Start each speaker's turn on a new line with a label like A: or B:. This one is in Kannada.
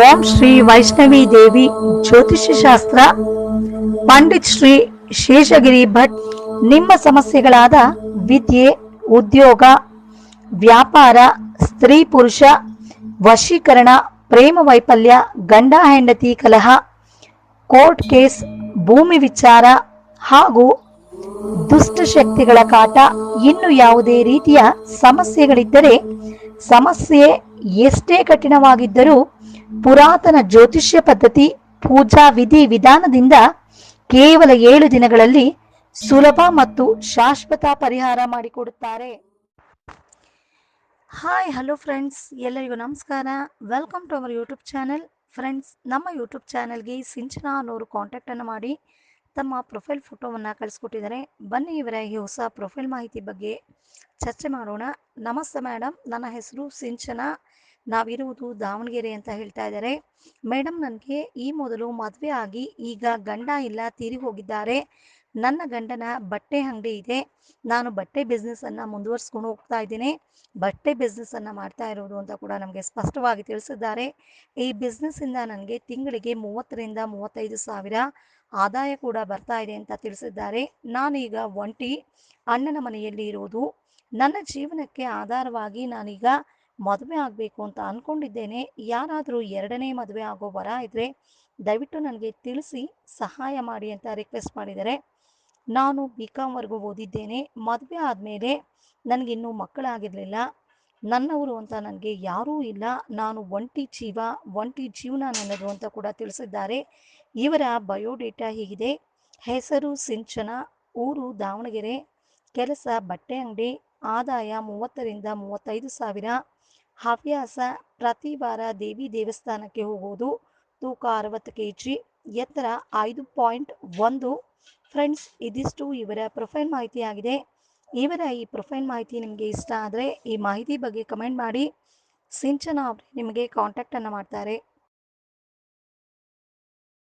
A: ಓಂ ಶ್ರೀ ವೈಷ್ಣವಿ ದೇವಿ ಜ್ಯೋತಿಷ್ಯ ಶಾಸ್ತ್ರ ಪಂಡಿತ್ ಶ್ರೀ ಶೇಷಗಿರಿ ಭಟ್, ನಿಮ್ಮ ಸಮಸ್ಯೆಗಳಾದ ವಿದ್ಯೆ, ಉದ್ಯೋಗ, ವ್ಯಾಪಾರ, ಸ್ತ್ರೀ ಪುರುಷ, ವಶೀಕರಣ, ಪ್ರೇಮ ವೈಫಲ್ಯ, ಗಂಡ ಹೆಂಡತಿ ಕಲಹ, ಕೋರ್ಟ್ ಕೇಸ್, ಭೂಮಿ ವಿಚಾರ ಹಾಗೂ ದುಷ್ಟಶಕ್ತಿಗಳ ಕಾಟ, ಇನ್ನು ಯಾವುದೇ ರೀತಿಯ ಸಮಸ್ಯೆಗಳಿದ್ದರೆ ಸಮಸ್ಯೆ ಎಷ್ಟೇ ಕಠಿಣವಾಗಿದ್ದರೂ ಪುರಾತನ ಜ್ಯೋತಿಷ್ಯ ಪದ್ಧತಿ, ಪೂಜಾ ವಿಧಿ ವಿಧಾನದಿಂದ ಕೇವಲ ಏಳು ದಿನಗಳಲ್ಲಿ ಸುಲಭ ಮತ್ತು ಶಾಶ್ವತ ಪರಿಹಾರ ಮಾಡಿಕೊಡುತ್ತಾರೆ. ಹಾಯ್ ಹಲೋ ಫ್ರೆಂಡ್ಸ್ ಎಲ್ಲರಿಗೂ ನಮಸ್ಕಾರ. Welcome to our YouTube channel friends ನಮ್ಮ ಯೂಟ್ಯೂಬ್ ಚಾನೆಲ್ಗೆ ಸಿಂಚನಾ ಅನ್ನೋರು ಕಾಂಟ್ಯಾಕ್ಟನ್ನು ಮಾಡಿ. ತಮ್ಮ ಪ್ರೊಫೈಲ್ ಫೋಟೋವನ್ನು ಕಳಿಸ್ಕೊಟ್ಟಿದ್ದಾರೆ. ಬನ್ನಿ ಇವರ ಈ ಹೊಸ ಪ್ರೊಫೈಲ್ ಮಾಹಿತಿ ಬಗ್ಗೆ ಚರ್ಚೆ ಮಾಡೋಣ. ನಮಸ್ತೆ ಮೇಡಮ್ ನನ್ನ ಹೆಸರು ಸಿಂಚನಾ. ನಾವಿರುವುದು ದಾವಣಗೆರೆ ಅಂತ ಹೇಳ್ತಾ ಇದ್ದಾರೆ. ಮೇಡಮ್ ನನಗೆ ಈ ಮೊದಲು ಮದುವೆ ಆಗಿ ಈಗ ಗಂಡ ಇಲ್ಲ ತೀರಿ ಹೋಗಿದ್ದಾರೆ. ನನ್ನ ಗಂಡನ ಬಟ್ಟೆ ಅಂಗಡಿ ಇದೆ. ನಾನು ಬಟ್ಟೆ ಬಿಸ್ನೆಸ್ ಅನ್ನ ಮುಂದುವರಿಸ್ಕೊಂಡು ಹೋಗ್ತಾ ಇದ್ದೀನಿ. ಬಟ್ಟೆ ಬಿಸ್ನೆಸ್ ಅನ್ನ ಮಾಡ್ತಾ ಇರೋದು ಅಂತ ಕೂಡ ನಮಗೆ ಸ್ಪಷ್ಟವಾಗಿ ತಿಳಿಸಿದ್ದಾರೆ. ಈ ಬಿಸ್ನೆಸ್ ಇಂದ ನನಗೆ ತಿಂಗಳಿಗೆ ಮೂವತ್ತರಿಂದ ಮೂವತ್ತೈದು ಸಾವಿರ ಆದಾಯ ಕೂಡ ಬರ್ತಾ ಇದೆ ಅಂತ ತಿಳಿಸಿದ್ದಾರೆ. ನಾನೀಗ ಒಂಟಿ, ಅಣ್ಣನ ಮನೆಯಲ್ಲಿ ಇರುವುದು ನನ್ನ ಜೀವನಕ್ಕೆ ಆಧಾರವಾಗಿ ನಾನೀಗ ಮದುವೆ ಆಗಬೇಕು ಅಂತ ಅನ್ಕೊಂಡಿದ್ದೇನೆ. ಯಾರಾದರೂ ಎರಡನೇ ಮದುವೆ ಆಗೋ ವರ ಇದ್ದರೆ ದಯವಿಟ್ಟು ನನಗೆ ತಿಳಿಸಿ, ಸಹಾಯ ಮಾಡಿ ಅಂತ ರಿಕ್ವೆಸ್ಟ್ ಮಾಡಿದ್ದಾರೆ. ನಾನು ಬಿ ಕಾಮ್ವರೆಗೂ ಓದಿದ್ದೇನೆ. ಮದುವೆ ಆದಮೇಲೆ ನನಗಿನ್ನೂ ಮಕ್ಕಳಾಗಿರಲಿಲ್ಲ. ನನ್ನವರು ಅಂತ ನನಗೆ ಯಾರೂ ಇಲ್ಲ. ನಾನು ಒಂಟಿ ಜೀವ, ಒಂಟಿ ಜೀವನ ನನ್ನದು ಅಂತ ಕೂಡ ತಿಳಿಸಿದ್ದಾರೆ. ಇವರ ಬಯೋಡೇಟಾ ಹೀಗಿದೆ. ಹೆಸರು ಸಿಂಚನ, ಊರು ದಾವಣಗೆರೆ, ಕೆಲಸ ಬಟ್ಟೆ ಅಂಗಡಿ, ಆದಾಯ ಮೂವತ್ತರಿಂದ ಮೂವತ್ತೈದು ಸಾವಿರ. ಹವ್ಯಾಸ ಪ್ರತಿ ವಾರ ದೇವಿ ದೇವಸ್ಥಾನಕ್ಕೆ ಹೋಗೋದು ತೂಕ ಅರವತ್ತು ಕೆ ಜಿ ಎತ್ತರ ಐದು ಪಾಯಿಂಟ್ ಒಂದು. ಫ್ರೆಂಡ್ಸ್, ಇದಿಷ್ಟು ಇವರ ಪ್ರೊಫೈಲ್ ಮಾಹಿತಿ ಆಗಿದೆ. ಇವರ ಈ ಪ್ರೊಫೈಲ್ ಮಾಹಿತಿ ನಿಮಗೆ ಇಷ್ಟ ಆದರೆ ಈ ಮಾಹಿತಿ ಬಗ್ಗೆ ಕಮೆಂಟ್ ಮಾಡಿ. ಸಿಂಚನ ಅವರು ನಿಮಗೆ ಕಾಂಟ್ಯಾಕ್ಟನ್ನು ಮಾಡ್ತಾರೆ.